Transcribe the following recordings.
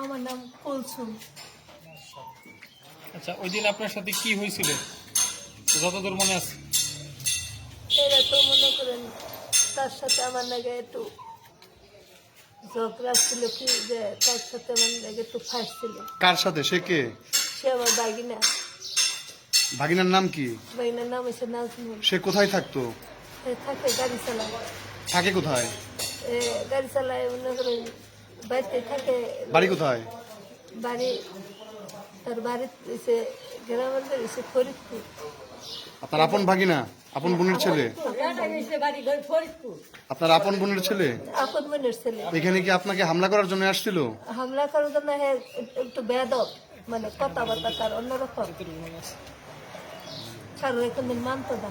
আমার নাম কুলসুম। আচ্ছা ওই দিন আপনার সাথে কি হয়েছিল? যতদূর মনে আছে? এরা তো মনে করেন তার সাথে আমার নাকি একটু ঝগড়া ছিল কি যে তার সাথে আমার নাকি একটু ফাইট ছিল। কার সাথে? সে কে? সে আমার বাগিনা। ভাগিনার নাম কি? বাগিনার নাম হচ্ছে নাজমুল। সে কোথায় থাকতো? সে থাকে গাড়ি চালায়। থাকে কোথায়? এ গাড়ি চালায় মনে করেন বাড়িতে থাকে। বাড়ি কোথায়? বাড়ি তার বাড়ি এসে গ্রামের বাড়ি ফরিদপুর। আপনার আপন ভাগিনা? আপন বোনের ছেলে? আপনার আপন বোনের ছেলে? আপন বোনের ছেলে। এখানে কি আপনাকে হামলা করার জন্য আসছিল? হামলা করার জন্য একটু বেদব মানে কথাবার্তা তার অন্যরকম। কারণ কোনদিন মানতো না।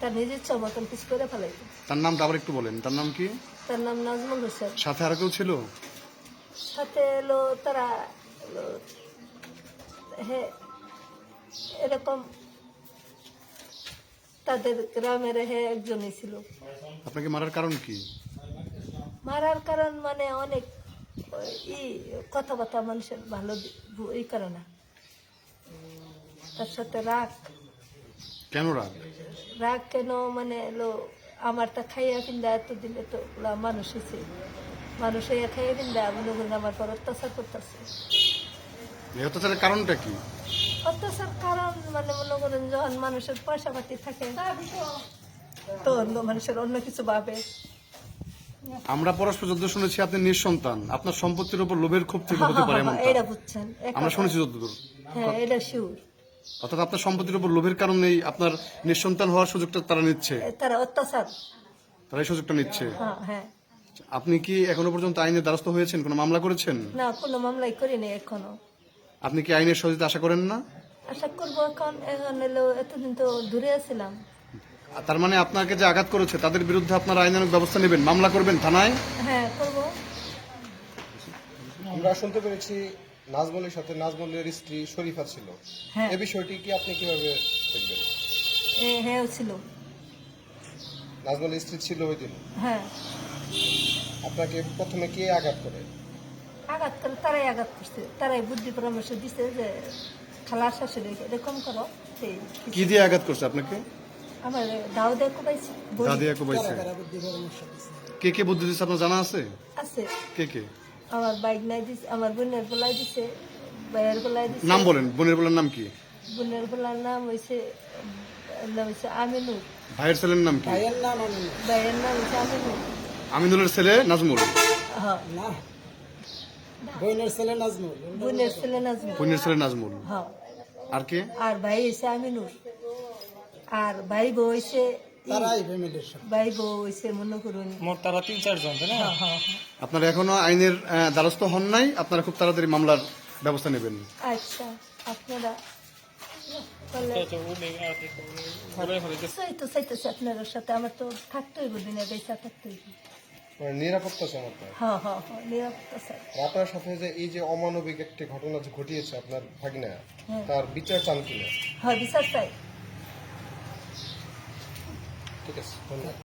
তার নিজের ইচ্ছা মতন কিছু করে ফেলাইতো তার নামটা আবার একটু বলেন তার নাম কি? তার নাম নাজমুল হোসেন। সাথে আর কেউ ছিল? সাথে এলো তারা হ্যাঁ এরকম তাদের গ্রামের হ্যাঁ একজনই ছিল। আপনাকে মারার কারণ কি? মারার কারণ মানে অনেক ই কথাবার্তা মানুষের ভালো ই করে না। তার সাথে রাগ। কেন রাগ? রাগ কেন মানে এলো আমারটা খাইয়া কিনলে এত দিলে তো ওগুলা মানুষ হয়েছে মানুষ হইয়া খাইয়া কিনলে মনে করেন আমার পর অত্যাচার করতেছে। অত্যাচারের কারণটা কি? অত্যাচার কারণ মানে মনে করেন যখন মানুষের পয়সা পাতি থাকে তো অন্য মানুষের অন্য কিছু ভাবে। আমরা পরস্পর যদ্দ শুনেছি আপনি নিঃসন্তান। আপনার সম্পত্তির উপর লোভের ক্ষোভ থেকে হতে পারে আমরা শুনেছি যতদূর। হ্যাঁ এটা শিউর অর্থাৎ আপনার সম্পত্তির উপর লোভের কারণেই আপনার নিঃসন্তান হওয়ার সুযোগটা তারা নিচ্ছে। তারা অত্যাচার। তারা এই সুযোগটা নিচ্ছে। হ্যাঁ হ্যাঁ। আপনি কি এখনও পর্যন্ত আইনের দ্বারস্থ হয়েছেন? কোনো মামলা করেছেন? না কোনো মামলাই করিনি এখনও। আপনি কি আইনের সহযোগিতা আশা করেন না? আশা করব এখন এখন এলো এতদিন তো দূরে আছিলাম। তার মানে আপনাকে যে আঘাত করেছে তাদের বিরুদ্ধে আপনার আইনানুক ব্যবস্থা নেবেন। মামলা করবেন থানায়? হ্যাঁ করব। আমরা শুনতে পেরেছি নাজমলের সাথে নাজমলের স্ত্রী শরীফা ছিল। হ্যাঁ। এ বিষয়টি কি আপনি কীভাবে দেখবেন? হ্যাঁ হ্যাঁ ছিল। নাজমলের স্ত্রী ছিল ওই দিন। হ্যাঁ। আপনাকে প্রথমে কে আঘাত করে? আঘাত করে তারাই আঘাত করছে। তারাই বুদ্ধি পরামর্শ দিছে যে খালার শাশুড়ি এরকম করো কি দিয়ে আঘাত করছে আপনাকে? আমার দাও দিয়ে কোবাইছে বড়ি। দাদিয়া কোবাইছে। কে কে বুদ্ধি দিচ্ছে আপনার জানা আছে? আছে। কে কে? আমার বাইক নাই দিছে আমার বোনের বলাই দিছে ভাইয়ের বলাই দিছে। নাম বলেন বোনের বলার নাম কি? বোনের বলার নাম হয়েছে নাম হয়েছে আমিনুর ভাইয়ের ছেলের নাম কি? ভাইয়ের নাম হয়েছে আমিনুর আমিনুলের ছেলে নাজমুল? হ্যাঁ। বইনের ছেলে নাজমুল। বোনের ছেলে নাজমুল। বোনের ছেলে নাজমুল। হ্যাঁ। আর কে? আর ভাই হয়েছে আমিনুর আর ভাই বউ হয়েছে ই, তারাই ফ্যামিলির ভাই বউ হয়েছে মনে করুন। মোট তারা তিন চারজন তাই না? হ্যাঁ হ্যাঁ হ্যাঁ। আপনারা এখনও আইনের দ্বারস্থ হন নাই আপনারা খুব তাড়াতাড়ি মামলার ব্যবস্থা নেবেন। আচ্ছা আপনারা সাথে আমার তো দিনে বেচা নিরাপত্তা আপনার? হ্যাঁ হ্যাঁ হ্যাঁ সাথে যে এই যে অমানবিক একটি ঘটনা যে ঘটিয়েছে আপনার ভাগিনা। তার বিচার চান কিনা? হ্যাঁ বিচার চাই। ঠিক আছে ধন্যবাদ।